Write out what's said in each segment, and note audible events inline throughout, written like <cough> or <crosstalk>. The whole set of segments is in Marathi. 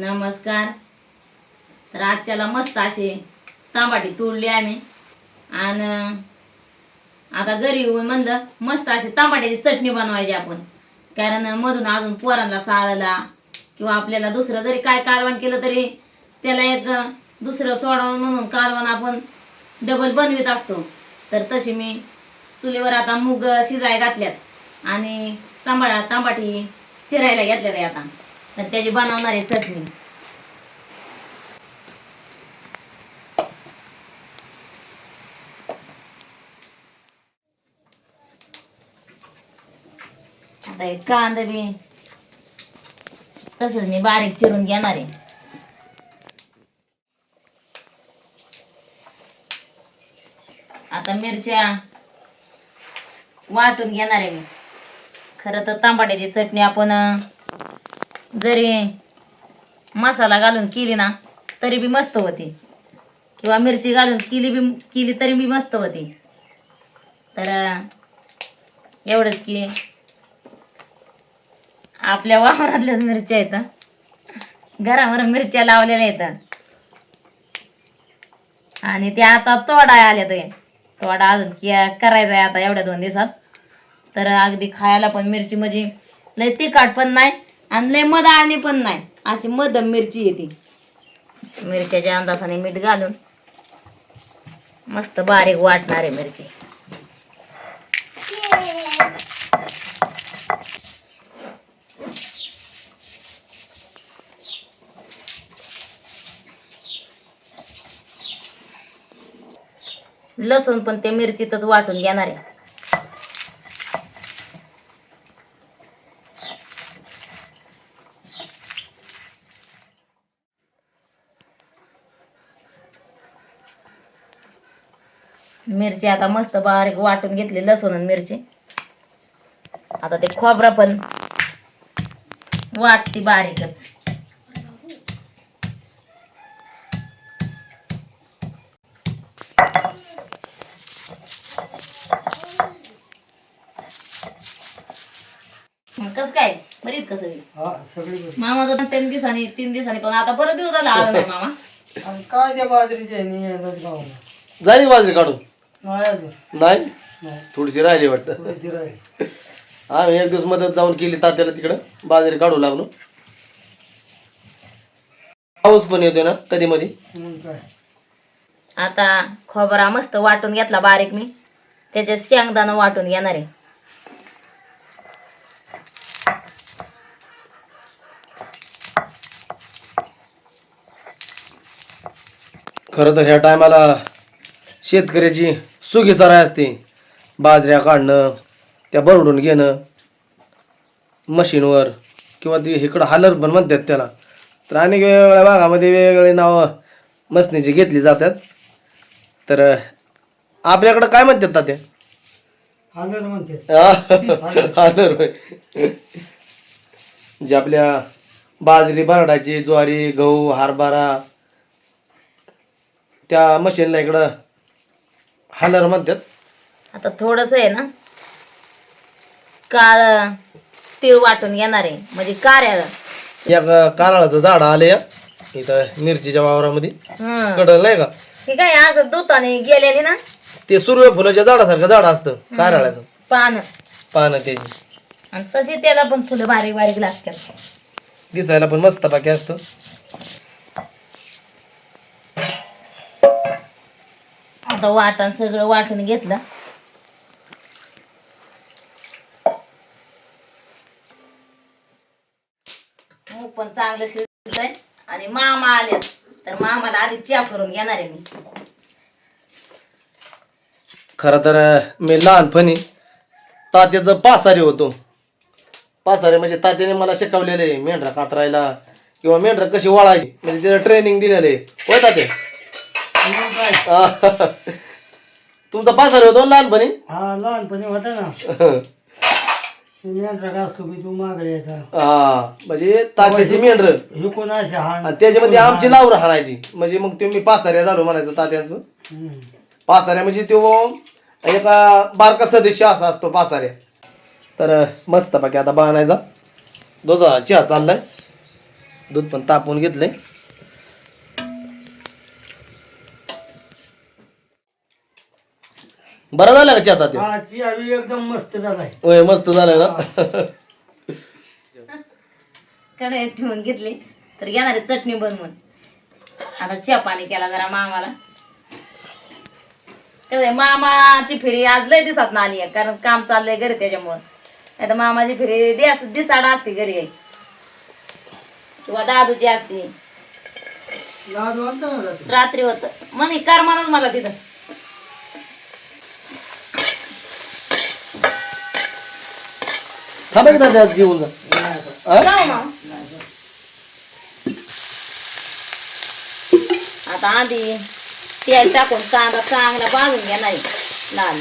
नमस्कार. तर आजच्याला मस्त असे तांबाटी तोडली आम्ही. आणि आता घरी येऊन म्हणलं मस्त अशी तांबाट्याची चटणी बनवायची आपण. कारण मधून अजून पोरांना साळला किंवा आपल्याला दुसरं जरी काय कारवान केलं तरी त्याला एक दुसरं सोडावं म्हणून कारवान आपण डबल बनवीत असतो. तर तशी मी चुलीवर आता मूग शिजाय घातल्यात. आणि सांभाळा तांबाटी चिरायला घेतल्या आता. तर त्याची बनवणार आहे चटणी. आता एक कांदा बी तसंच मी बारीक चिरून घेणार आहे. आता मिरच्या वाटून घेणार आहे मी. खरं तर तांबाट्याची चटणी आपण जरी मसाला घालून केली ना तरी बी मस्त होती. किंवा मिरची घालून केली बी केली तरी बी मस्त होती. तर एवढंच की आपल्या वावरातल्याच मिरच्या आहेत. घरावर मिरच्या लावलेल्या आहेत. आणि ते आता तोडा आल्या ते तोडा अजून करायचा आहे आता एवढ्या दोन दिवसात. तर अगदी खायला पण मिरची म्हणजे लय तिखट पण नाही. आणि लय आणि पण नाही. अशी मधम मिरची येते. मिरच्याच्या अंदाजाने मीठ घालून मस्त बारीक वाटणार आहे मिरची. लसूण पण ते मिरचीतच वाटून घेणार आहे. मिरची आता मस्त बारीक वाटून घेतली लसूण आणि मिरची. आता ते खोबरं पण वाटती बारीकच. मग कसं काय? बरीच कसं? हा. मामा तर तीन दिवसांनी तीन दिवसांनी पण आता बरं दिवस झाला आला नाही मामा. काय त्या बाजरीच्या झाली बाजरी काढून. नाही अजून. नाही? नाही. थोडीशी राहिली वाटतं. थोडीशी राहील. आम्ही एक दिवस मदत जाऊन केली तात्याला तिकडं. बाजरी काढू लागलो. पाऊस पण येतोय ना कधी मधी? मग काय? आता खोबरा मस्त वाटून घेतला बारीक मी. त्याच्यात शेंगदाणा वाटून घेणार आहे. खरं तर ह्या टायमाला शेतकऱ्याची सुगी सराय असते. बाजऱ्या काढणं त्या बरडून घेणं मशीनवर किंवा ते इकडं हालर पण म्हणतात त्याला. तर अनेक वेगवेगळ्या भागामध्ये वेगवेगळे नावं मसनीची घेतली जातात. तर आपल्याकडं काय म्हणतात तात्या? आलं म्हणते हालर होय. जे आपल्या बाजरी बरडाची ज्वारी गहू हरभरा त्या मशीनला इकडं हालर म्हणतात आता थोडस आहे ना काळ तीळ वाटून घेणार आहे. म्हणजे कार्या एक कारळाचं झाड आले या. इथं मिरचीच्या वावरामध्ये. हं. कडल नाही का? ठीक आहे असं दुताने गेलेली ना? ते सूर्यफुलाच्या झाडासारखं झाड असतं कारळाचं. पानं. पानं त्याची. आणि तशी त्याला पण फुलं बारीक बारीक लागतात. दिसायला पण मस्त बाकी असतं. आता वाटण सगळं वाटून घेतलं. मूग पण चांगलं शिजलंय आणि मामा आले तर मामाला आधी चहा करून घेणार आहे मी. खरं तर मी लहानपणी तात्याचं पासारी होतो. पासारे म्हणजे तात्याने मला शिकवलेले मेंढरा कातरायला. किंवा मेंढरा कशी वळायची म्हणजे त्याला ट्रेनिंग दिलेले होय तात्या? मग <laughs> काय तुमचा पासारे होतो ना लहानपणी? हा लहानपणी होता ना. <laughs> असतो की तू माग यायचा. हा म्हणजे तात्याची मेंढर. हे. हा त्याच्यामध्ये आमची लावर हाणायची म्हणजे मग ते मी पासाऱ्या झालो म्हणायचं तात्यांचं. हम्म. पासाऱ्या म्हणजे तो एका बारका सदस्य असा असतो पासाऱ्या. तर मस्त बाकी आता बाणायचा दुधा चहा चाललाय. दूध पण तापवून घेतलंय. बरं झालं का चहा तात्या? आजची आवी एकदम मस्त झालाय. होय मस्त झालं ना? कडे ठेवून घेतली तर घेणारे चटणी बनवून. आता चहा पाणी केला जरा मामाला. कसं आहे, मामाची फेरी आज लय दिवसात ना आली आहे कारण काम चाललंय घरी त्याच्यामुळं. नाही तर मामाची फेरी दिस दिसाड असते घरी किंवा दादूची असते. रात्री होत. म्हणे कर म्हणून मला तिथं. थांबा की तात्या घेऊन जा. हा? जाऊ ना. आता आधी तेल टाकून कांदा चांगला भाजून घ्या नाही लाल.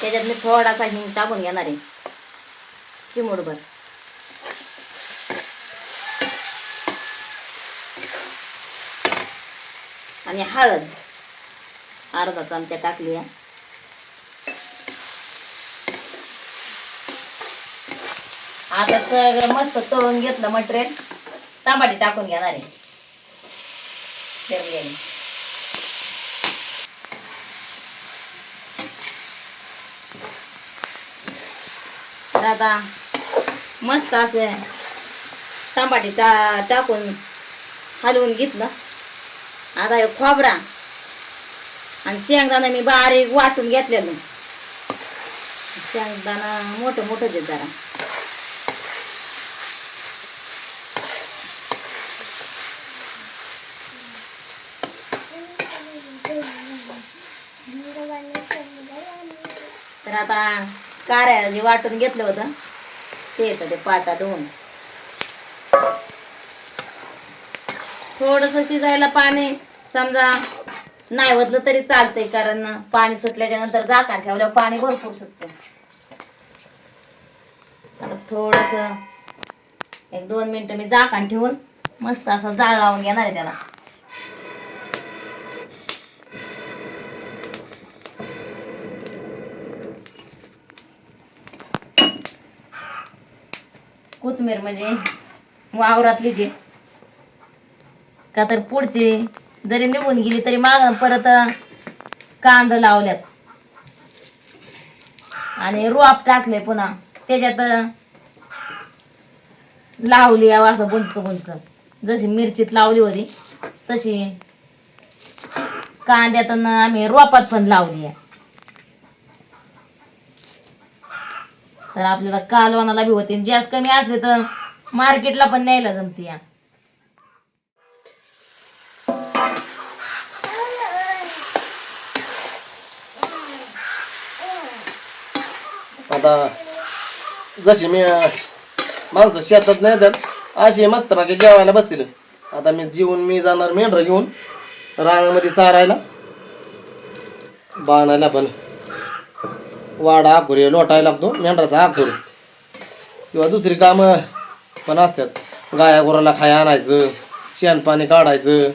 त्याच्यात मी थोडासा हिंग टाकून घेणार आहे. चिमूटभर आणि हळद. अर्धा चमचा टाकली आहे. आता सगळं मस्त तळून घेतलं मटेरियल. टमाटे टाकून घेणार आहे. चिरलेली. आता मस्त असं टमाटे टा टाकून हलवून घेतलं. आता एक खोबरा आणि शेंगदाणा मी बारीक वाटून घेतलेलं. शेंगदाणा मोठं मोठं देत जरा. तर आता कार्या जे वाटून घेतलं होतं. ते येतं ते पाटा धुवून. थोडस शिजायला पाणी समजा नाही होतलं तरी चालतंय कारण पाणी सुटल्याच्या नंतर झाकण ठेवल्यावर पाणी भरपूर सुटतं आता थोडस एक दोन मिनिटं मी झाकण ठेवून मस्त असं जाळ लावून घेणार आहे त्याला. कोथमीर म्हणजे वावरातली जे. का तर पुढची जरी निघून गेली तरी माग परत कांदा लावल्यात. आणि रोप टाकले पुन्हा. त्याच्यात लावली आहे असं बुंचक बुंचक जशी मिरचीत लावली होती तशी कांद्यातून आम्ही रोपात पण लावली आहे. तर आपल्याला कालवणाला बी होते. गॅस कमी असले तर मार्केटला पण न्यायला जमते या. आता जशी मी माणसं शेतात नाही तर अशी मस्त बाकी जेवायला बसतील. आता मी जीवन मी जाणार मेंढर घेऊन रांगामध्ये चारायला. बाणायला पण. वाडा आखुरी लोटायला लागतो मेंढराचा आखूर. किंवा दुसरी कामं पण असतात. गाया गुराला खाया आणायचं शेण पाणी काढायचं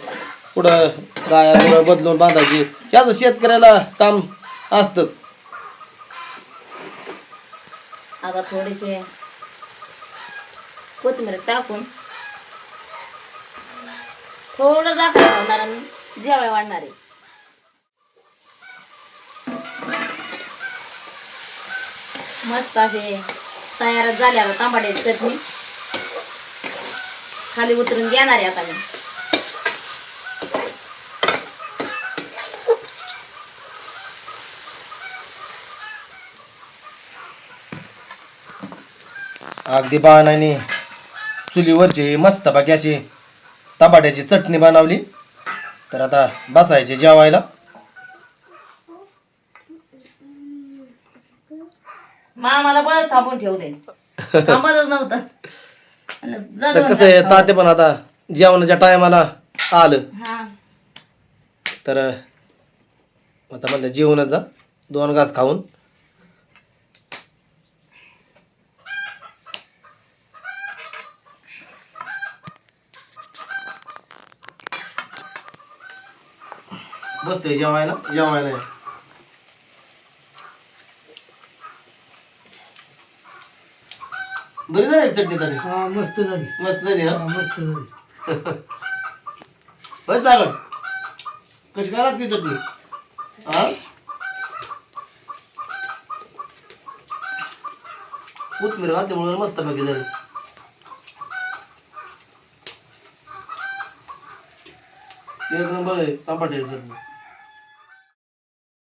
कुठं गाया गुरं बदलून बांधायची. याचं शेतकऱ्याला काम असतंच. आता थोडेसे कोथिंबीर टाकून थोडं झाकण जेवाय वाढणार आहे. मस्त असे तयार झाले आता तांबाड्याची चटणी खाली उतरून घेणार आहे आता मी. अगदी बाणाने चुलीवरची मस्त बाकी अशी टमाट्याची चटणी बनवली. तर आता बसायचे जेवायला. मामाला बळच थांबून ठेवते थांबतच नव्हतं. दे तर कसं आहे ताते पण आता जेवणाच्या टायमाला आलं. तर आता म्हणलं जेवणच जा दोन घास खाऊन. बसतोय जेवायला? जेवायला बरी झाली चटणी तरी? हा मस्त झाली. मस्त झाली हा? मस्त झाली. <laughs> होय कशी काय लागते चटणी? हा? कोथमीर घातल्यामुळे मस्त पैकी झाली. एक नंबर आहे टमाट्याची चटणी